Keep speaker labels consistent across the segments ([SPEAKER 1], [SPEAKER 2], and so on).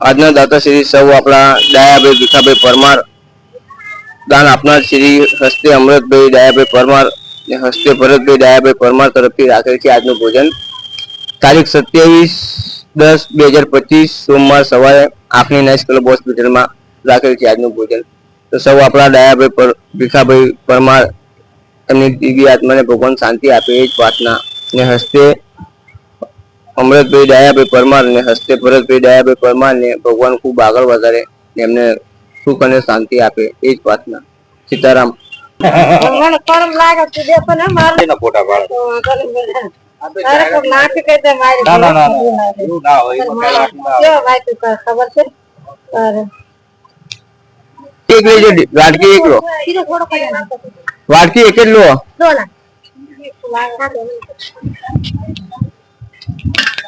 [SPEAKER 1] આજના દાતા શ્રી સૌ આપણા ડાયાભાઈ ભીખાભાઈ પરમાર, દાન આપનાર શ્રી હસ્તે અમૃતભાઈ ડાયાભાઈ પરમાર ને હસ્તે ભરતભાઈ ડાયાભાઈ પરમાર તરફથી રાખેલ છે આજનું ભોજન. તારીખ સત્યાવીસ દસ બે હજાર પચીસ સોમવાર સવારે આંખની નાઇસ ક્લબ હોસ્પિટલમાં રાખેલ છે આજનું ભોજન. તો સૌ આપણા ડાયાભાઈ પર, ભીખાભાઈ પરમાર એમની દિવ્ય આત્માને ભગવાન શાંતિ આપે એ જ પ્રાર્થના ને હસ્તે અમૃતભાઈ ડાયાભાઈ પરમાર ને હસ્તે ભરતભાઈ ડાયાભાઈ પરમાર ને ભગવાન ખૂબ આગળ વધારે એમને સુખ અને શાંતિ આપે એ જ પ્રાર્થના. સીતારામ. વાટકી એક લો.
[SPEAKER 2] સીધો થોડો કરી નાખો
[SPEAKER 1] વાટકી એક જ લો.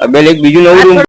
[SPEAKER 1] હવે એક બીજું નવું રૂમ